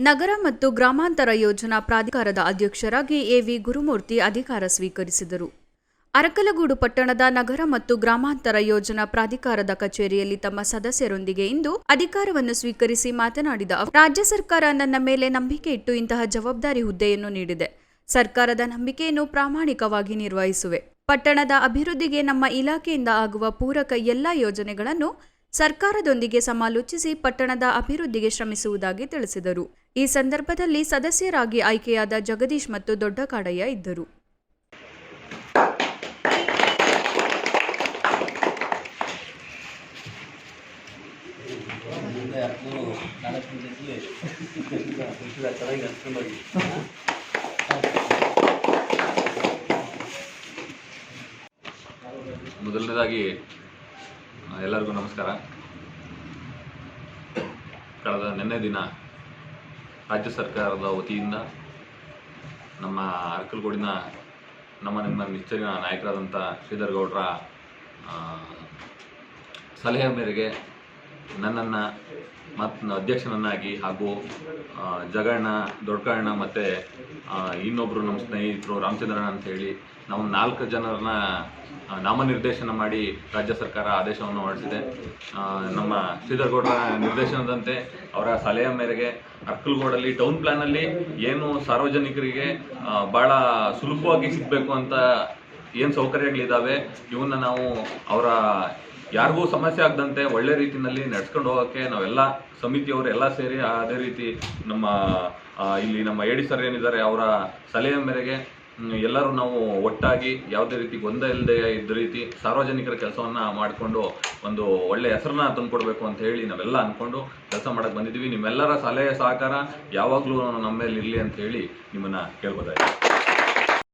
ನಗರ ಮತ್ತು ಗ್ರಾಮಾಂತರ ಯೋಜನಾ ಪ್ರಾಧಿಕಾರದ ಅಧ್ಯಕ್ಷರಾಗಿ ಎವಿ ಗುರುಮೂರ್ತಿ ಅಧಿಕಾರ ಸ್ವೀಕರಿಸಿದರು. ಅರಕಲಗೂಡು ಪಟ್ಟಣದ ನಗರ ಮತ್ತು ಗ್ರಾಮಾಂತರ ಯೋಜನಾ ಪ್ರಾಧಿಕಾರದ ಕಚೇರಿಯಲ್ಲಿ ತಮ್ಮ ಸದಸ್ಯರೊಂದಿಗೆ ಇಂದು ಅಧಿಕಾರವನ್ನು ಸ್ವೀಕರಿಸಿ ಮಾತನಾಡಿದ ರಾಜ್ಯ ಸರ್ಕಾರ ನನ್ನ ಮೇಲೆ ನಂಬಿಕೆ ಇಟ್ಟು ಇಂತಹ ಜವಾಬ್ದಾರಿ ಹುದ್ದೆಯನ್ನು ನೀಡಿದೆ. ಸರ್ಕಾರದ ನಂಬಿಕೆಯನ್ನು ಪ್ರಾಮಾಣಿಕವಾಗಿ ನಿರ್ವಹಿಸುವೆ. ಪಟ್ಟಣದ ಅಭಿವೃದ್ಧಿಗೆ ನಮ್ಮ ಇಲಾಖೆಯಿಂದ ಆಗುವ ಪೂರಕ ಎಲ್ಲ ಯೋಜನೆಗಳನ್ನು ಸರ್ಕಾರದೊಂದಿಗೆ ಸಮಾಲೋಚಿಸಿ ಪಟ್ಟಣದ ಅಭಿವೃದ್ಧಿಗೆ ಶ್ರಮಿಸುವುದಾಗಿ ತಿಳಿಸಿದರು. ಈ ಸಂದರ್ಭದಲ್ಲಿ ಸದಸ್ಯರಾಗಿ ಆಯ್ಕೆಯಾದ ಜಗದೀಶ್ ಮತ್ತು ದೊಡ್ಡ ಕಾಡಯ್ಯ ಇದ್ದರು. ಮೊದಲನೇದಾಗಿ ಎಲ್ಲರಿಗೂ ನಮಸ್ಕಾರ. ಕಳೆದ ನಿನ್ನೆ ದಿನ ರಾಜ್ಯ ಸರ್ಕಾರದ ವತಿಯಿಂದ ನಮ್ಮ ಅರಕಲಗೂಡಿನ, ನಮ್ಮ ನಿಮ್ಮ ನಿಚ್ಚರಿನ ನಾಯಕರಾದಂಥ ಶ್ರೀಧರ್ ಗೌಡ್ರ ಸಲಹೆ ಮೇರೆಗೆ ನನ್ನನ್ನು ಮತ್ತು ಅಧ್ಯಕ್ಷನನ್ನಾಗಿ ಹಾಗೂ ಜಗಣ್ಣ ದೊಡ್ಡಕಣ್ಣ ಮತ್ತು ಇನ್ನೊಬ್ಬರು ನಮ್ಮ ಸ್ನೇಹಿತರು ರಾಮಚಂದ್ರಣ್ಣ ಅಂತ ಹೇಳಿ ನಾವು ನಾಲ್ಕು ಜನರನ್ನ ನಾಮನಿರ್ದೇಶನ ಮಾಡಿ ರಾಜ್ಯ ಸರ್ಕಾರ ಆದೇಶವನ್ನು ಹೊರಡಿಸಿದೆ. ನಮ್ಮ ಶ್ರೀಧರ್ಗೌಡರ ನಿರ್ದೇಶನದಂತೆ ಅವರ ಸಲಹೆಯ ಮೇರೆಗೆ ಅರ್ಕಲ್ಗೋಡಲ್ಲಿ ಟೌನ್ ಪ್ಲ್ಯಾನಲ್ಲಿ ಏನು ಸಾರ್ವಜನಿಕರಿಗೆ ಭಾಳ ಸುಲಭವಾಗಿ ಸಿಗಬೇಕು ಅಂತ ಏನು ಸೌಕರ್ಯಗಳಿದ್ದಾವೆ ಇವನ್ನ ನಾವು ಅವರ ಯಾರಿಗೂ ಸಮಸ್ಯೆ ಆಗದಂತೆ ಒಳ್ಳೆ ರೀತಿಯಲ್ಲಿ ನಡ್ಸ್ಕೊಂಡು ಹೋಗೋಕ್ಕೆ ನಾವೆಲ್ಲ ಸಮಿತಿಯವರು ಎಲ್ಲ ಸೇರಿ ಅದೇ ರೀತಿ ನಮ್ಮ ಇಲ್ಲಿ ನಮ್ಮ ಎಡಿ ಸರ್ ಏನಿದ್ದಾರೆ ಅವರ ಸಲಹೆ ಮೇರೆಗೆ ಎಲ್ಲರೂ ನಾವು ಒಟ್ಟಾಗಿ ಯಾವುದೇ ರೀತಿ ಗೊಂದಲ ಇಲ್ಲದೆ ಇದ್ದ ರೀತಿ ಸಾರ್ವಜನಿಕರ ಕೆಲಸವನ್ನ ಮಾಡಿಕೊಂಡು ಒಂದು ಒಳ್ಳೆ ಹೆಸರನ್ನ ತಂದುಕೊಡ್ಬೇಕು ಅಂತ ಹೇಳಿ ನಾವೆಲ್ಲ ಅನ್ಕೊಂಡು ಕೆಲಸ ಮಾಡಕ್ ಬಂದಿದ್ದೀವಿ. ನಿಮ್ಮೆಲ್ಲರ ಸಲಹೆ ಸಹಕಾರ ಯಾವಾಗಲೂ ನಮ್ಮ ಮೇಲೆ ಇರಲಿ ಅಂತ ಹೇಳಿ ನಿಮ್ಮನ್ನ ಕೇಳ್ಬೋದಾಗಿದೆ